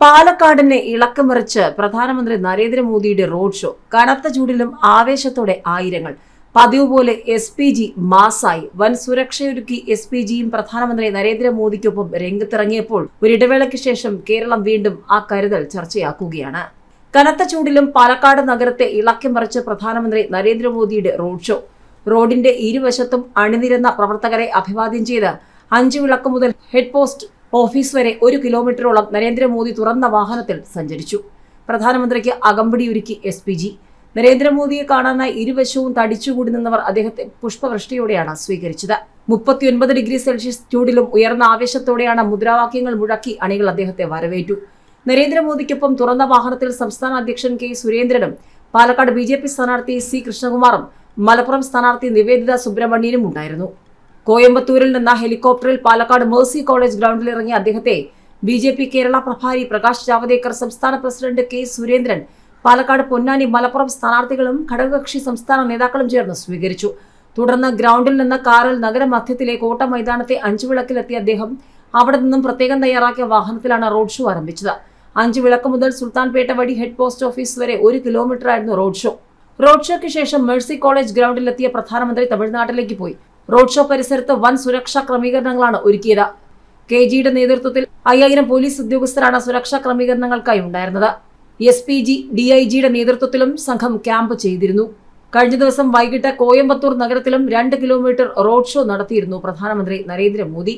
പാലക്കാടിനെ ഇളക്കമറിച്ച് പ്രധാനമന്ത്രി നരേന്ദ്രമോദിയുടെ road show. കനത്ത ചൂടിലും ആവേശത്തോടെ ആയിരങ്ങൾ. പതിവ് പോലെ എസ് പി ജി മാസായി. വൻ സുരക്ഷയൊരുക്കി എസ് പി ജിയും പ്രധാനമന്ത്രി നരേന്ദ്രമോദിക്കൊപ്പം രംഗത്തിറങ്ങിയപ്പോൾ ഒരിടവേളയ്ക്ക് ശേഷം കേരളം വീണ്ടും ആ കരുതൽ ചർച്ചയാക്കുകയാണ്. കനത്ത ചൂടിലും പാലക്കാട് നഗരത്തെ ഇളക്കിമറിച്ച് പ്രധാനമന്ത്രി നരേന്ദ്രമോദിയുടെ റോഡ് ഷോ. റോഡിന്റെ ഇരുവശത്തും അണിനിരന്ന പ്രവർത്തകരെ അഭിവാദ്യം ചെയ്ത് അഞ്ചു വിളക്ക് മുതൽ ഹെഡ് പോസ്റ്റ് ഓഫീസ് വരെ ഒരു കിലോമീറ്ററോളം നരേന്ദ്രമോദി തുറന്ന വാഹനത്തിൽ സഞ്ചരിച്ചു. പ്രധാനമന്ത്രിക്ക് അകമ്പടിയൊരുക്കി എസ് പി ജി. നരേന്ദ്രമോദിയെ കാണാനായി ഇരുവശവും തടിച്ചുകൂടി നിന്നവർ അദ്ദേഹത്തെ പുഷ്പവൃഷ്ടിയോടെയാണ് സ്വീകരിച്ചത്. മുപ്പത്തിയൊൻപത് ഡിഗ്രി സെൽഷ്യസ് ചൂടിലും ഉയർന്ന ആവേശത്തോടെയാണ് മുദ്രാവാക്യങ്ങൾ മുഴക്കി അണികൾ അദ്ദേഹത്തെ വരവേറ്റു. നരേന്ദ്രമോദിക്കൊപ്പം തുറന്ന വാഹനത്തിൽ സംസ്ഥാന അധ്യക്ഷൻ കെ സുരേന്ദ്രനും പാലക്കാട് ബി സ്ഥാനാർത്ഥി സി കൃഷ്ണകുമാറും മലപ്പുറം സ്ഥാനാർത്ഥി നിവേദിത സുബ്രഹ്മണ്യനും ഉണ്ടായിരുന്നു കോയമ്പത്തൂരിൽ നിന്ന് ഹെലികോപ്റ്ററിൽ പാലക്കാട് മേഴ്സി കോളേജ് ഗ്രൗണ്ടിൽ ഇറങ്ങിയ അദ്ദേഹത്തെ ബി ജെ പി കേരള പ്രഭാരി പ്രകാശ് ജാവദേക്കർ സംസ്ഥാന പ്രസിഡന്റ് കെ സുരേന്ദ്രൻ പാലക്കാട് പൊന്നാനി മലപ്പുറം സ്ഥാനാർത്ഥികളും ഘടകകക്ഷി സംസ്ഥാന നേതാക്കളും ചേർന്ന് സ്വീകരിച്ചു. തുടർന്ന് ഗ്രൗണ്ടിൽ നിന്ന് കാറിൽ നഗരമധ്യത്തിലെ കോട്ട മൈതാനത്തെ അഞ്ചുവിളക്കിലെത്തിയ അദ്ദേഹം അവിടെ നിന്നും പ്രത്യേകം തയ്യാറാക്കിയ വാഹനത്തിലാണ് റോഡ് ഷോ ആരംഭിച്ചത്. അഞ്ചു വിളക്ക് മുതൽ സുൽത്താൻപേട്ട വഴി ഹെഡ് പോസ്റ്റ് ഓഫീസ് വരെ ഒരു കിലോമീറ്റർ ആയിരുന്നു റോഡ് ഷോ. റോഡ് ഷോയ്ക്ക് ശേഷം മേഴ്സി കോളേജ് ഗ്രൗണ്ടിലെത്തിയ പ്രധാനമന്ത്രി തമിഴ്നാട്ടിലേക്ക് പോയി. റോഡ് ഷോ പരിസരത്ത് വൻ സുരക്ഷാ ക്രമീകരണങ്ങളാണ് ഒരുക്കിയത്. കെ ജിയുടെ നേതൃത്വത്തിൽ അയ്യായിരം പോലീസ് ഉദ്യോഗസ്ഥരാണ് സുരക്ഷാ ക്രമീകരണങ്ങൾക്കായി ഉണ്ടായിരുന്നത്. S P G D I ജിയുടെ നേതൃത്വത്തിലും സംഘം ക്യാമ്പ് ചെയ്തിരുന്നു. കഴിഞ്ഞ ദിവസം വൈകിട്ട് കോയമ്പത്തൂർ നഗരത്തിലും രണ്ട് കിലോമീറ്റർ റോഡ് ഷോ നടത്തിയിരുന്നു പ്രധാനമന്ത്രി നരേന്ദ്രമോദി.